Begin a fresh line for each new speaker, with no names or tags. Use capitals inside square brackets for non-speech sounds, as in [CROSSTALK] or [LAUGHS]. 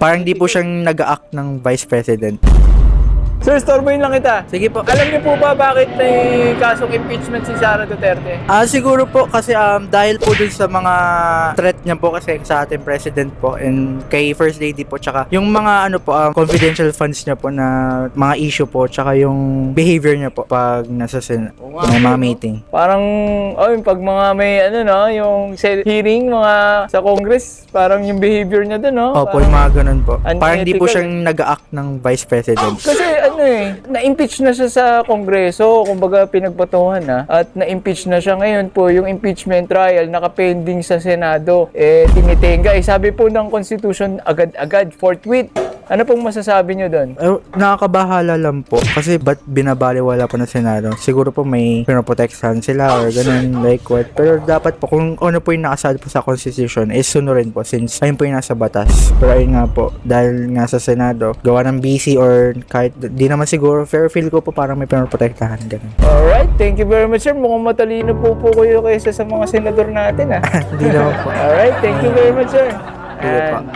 Parang di po siyang nag-act ng vice president.
Sir, storboyin lang kita.
Sige po.
Alam niyo po ba bakit may kasong impeachment si Sara Duterte?
Ah, siguro po kasi um, dahil po dun sa mga threat niya po kasi sa ating president po and kay First Lady po tsaka yung mga ano po um, confidential funds niya po na mga issue po tsaka yung behavior niya po pag nasa sen may mga meeting.
Parang, oh, yung pag mga may, ano no, yung se- hearing, mga sa Congress, parang yung behavior niya dun, no?
Opo,
Parang-
yung mga ganun po. Parang di po
Unethical.
siyang nag-act ng vice president.
Kasi ano eh, na-impeach na siya sa Kongreso, kumbaga pinagbatuhan na, at na-impeach na siya ngayon po, yung impeachment trial nakapending sa Senado, eh tinitenga. Eh sabi po ng Constitution, agad-agad, forthwith. Ano pong masasabi nyo doon?
Eh, nakakabahala lang po kasi ba't binabaliwala po ng Senado? Siguro po may pinoprotektahan sila or ganun like what. Pero dapat po kung ano po yung nakasaad po sa Constitution is sunurin po since ayun po yung nasa batas. Pero ayun nga po, dahil nga sa Senado, gawa ng BC or kahit di naman siguro, fair feel ko po parang may pinoprotektahan ganun.
Alright, thank you very much sir. Mukhang matalino po po kayo kaysa sa mga senador natin ah. [LAUGHS]
Hindi naman po.
Alright, thank you very much sir.
Sige po.
And